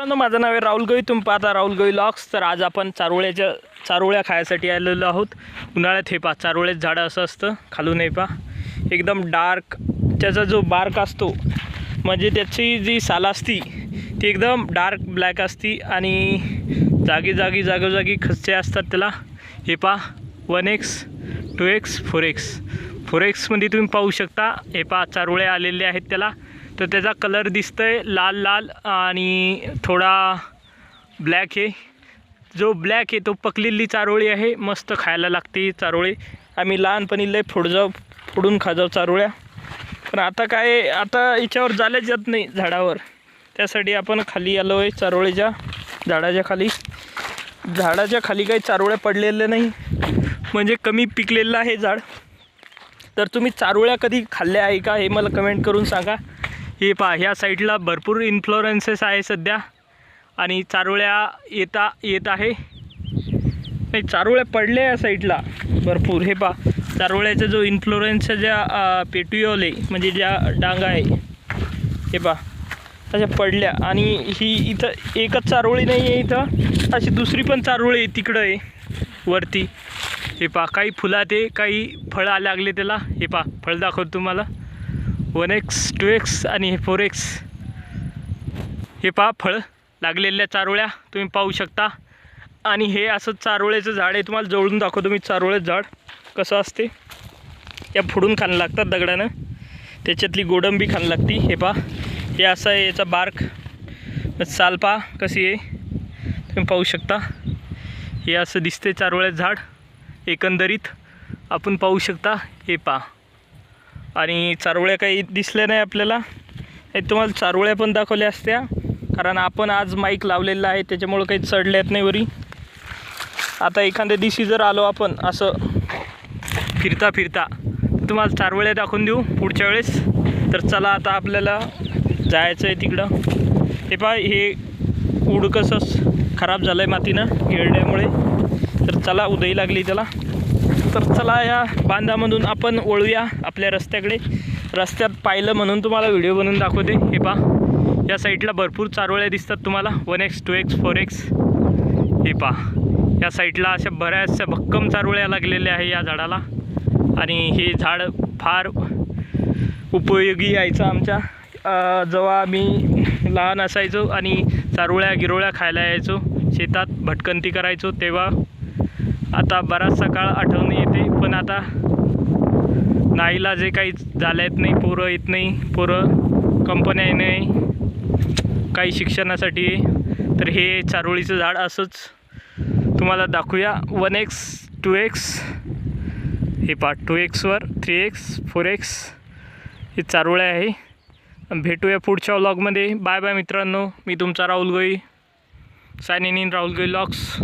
मित्रांनो माझं नाव आहे राहुल गवई. तुम्ही पाहता राहुल गवई लॉक्स. तर आज आपण चारोळ्याच्या चारोळ्या खायसाठी आलेलो आहोत. उन्हाळ्यात हे पा चारोळ्यात झाडं असं असतं. खालून हे पा एकदम डार्क त्याचा जो बार्क असतो म्हणजे त्याची जी साल असती ती एकदम डार्क ब्लॅक असती आणि जागी जागी जागोजागी खच्चे असतात त्याला. हे पा one X two X four X four एक्समध्ये तुम्ही पाहू शकता. हे पा चारोळे आलेले आहेत त्याला. तर त्याचा कलर दिसतोय लाल लाल आणि थोडा ब्लॅक आहे. जो ब्लॅक आहे तो पकलेली चारोळी आहे. मस्त खायला लागते चारोळी. आम्ही लहानपणी लय फोडजाव फोडून खाजाव चारोळ्या. पण आता काय आता याच्यावर झाल्याच जात नाही झाडावर. त्यासाठी आपण खाली आलो आहे चारोळीच्या झाडाच्या खाली. झाडाच्या खाली काही चारोळ्या पडलेल्या नाही. म्हणजे कमी पिकलेलं आहे झाड. तर तुम्ही चारोळ्या कधी खाल्ल्या आहे का हे मला कमेंट करून सांगा. हे पहा ह्या साईडला भरपूर इन्फ्लोरन्सेस आहे सध्या. आणि चारोळ्या येता येत आहे. नाही चारोळ्या पडल्या या साईडला. भरपूर. हे पहा चारोळ्याचा जो इन्फ्लोरन्सच्या ज्या पेट्युओले आहे म्हणजे ज्या डांगा आहे हे पहा अशा पडल्या. आणि ही इथं एकच चारोळी नाही आहे इथं. अशी दुसरी पण चारोळी आहे तिकडं आहे वरती. हे पहा काही फुलात आहे काही फळं लागले त्याला. हे पहा फळ दाखवतो तुम्हाला. वन एक्स टू एक्स आणि हे फोर एक्स. हे पहा फळ लागलेल्या चारोळ्या तुम्ही पाहू शकता. आणि हे असं चारोळ्याचं झाड आहे तुम्हाला जवळून दाखवतो मी चारोळ्याचं झाड. कसं असते? या फोडून खाणं लागतात दगडानं. त्याच्यातली गोडंबी खाणं लागती. हे पहा हे असं आहे याचा बार्क. साल पहा कशी आहे. तुम्ही पाहू शकता. हे असं दिसते चारोळ्याचं झाड. एकंदरीत आपण पाहू शकता. हे पहा. आणि चारोळ्या काही दिसल्या नाही आपल्याला. हे तुम्हाला चारोळ्या पण दाखवल्या असत्या. कारण आपण आज माईक लावलेला आहे त्याच्यामुळं काही चढल्यात नाही वरी. आता एखाद्या दिवशी जर आलो आपण असं फिरता फिरता तुम्हाला चारोळ्या दाखवून देऊ पुढच्या वेळेस. तर चला आता आपल्याला जायचं आहे तिकडं. हे पहा हे उडकसंच खराब झालं आहे मातीनं गिळण्यामुळे तर चला उदयी लागली त्याला. तर चला या बांधामधून आपण वळूया आपल्या रस्त्याकडे. रस्त्यात पाहिलं म्हणून तुम्हाला व्हिडिओ बनवून दाखवते. हे पहा या साईडला भरपूर चारोळ्या दिसतात तुम्हाला. One X two X four X हे पहा या साईडला अशा बऱ्याचशा भक्कम चारोळ्या लागलेल्या आहे या झाडाला. आणि हे झाड फार उपयोगी यायचं आमच्या. जेव्हा आम्ही लहान असायचो आणि चारोळ्या गिरोळ्या खायला यायचो शेतात भटकंती करायचो तेव्हा आता बराचसा काळ आठवणी येते पण आता नाईला जे काही झालं येत नाही पोरं येत नाही पोरं कंपन्या येत नाही काही शिक्षणासाठी तर हे चारोळीचं झाड असंच तुम्हाला दाखवूया. वन एक्स टू एक्स हे पा टू एक्सवर थ्री एक्स फोर एक्स हे चारोळे आहे. भेटूया पुढच्या व्लॉगमध्ये बाय बाय मित्रांनो मी तुमचा राहुल गोई. सायनिन राहुल गोई लॉक्स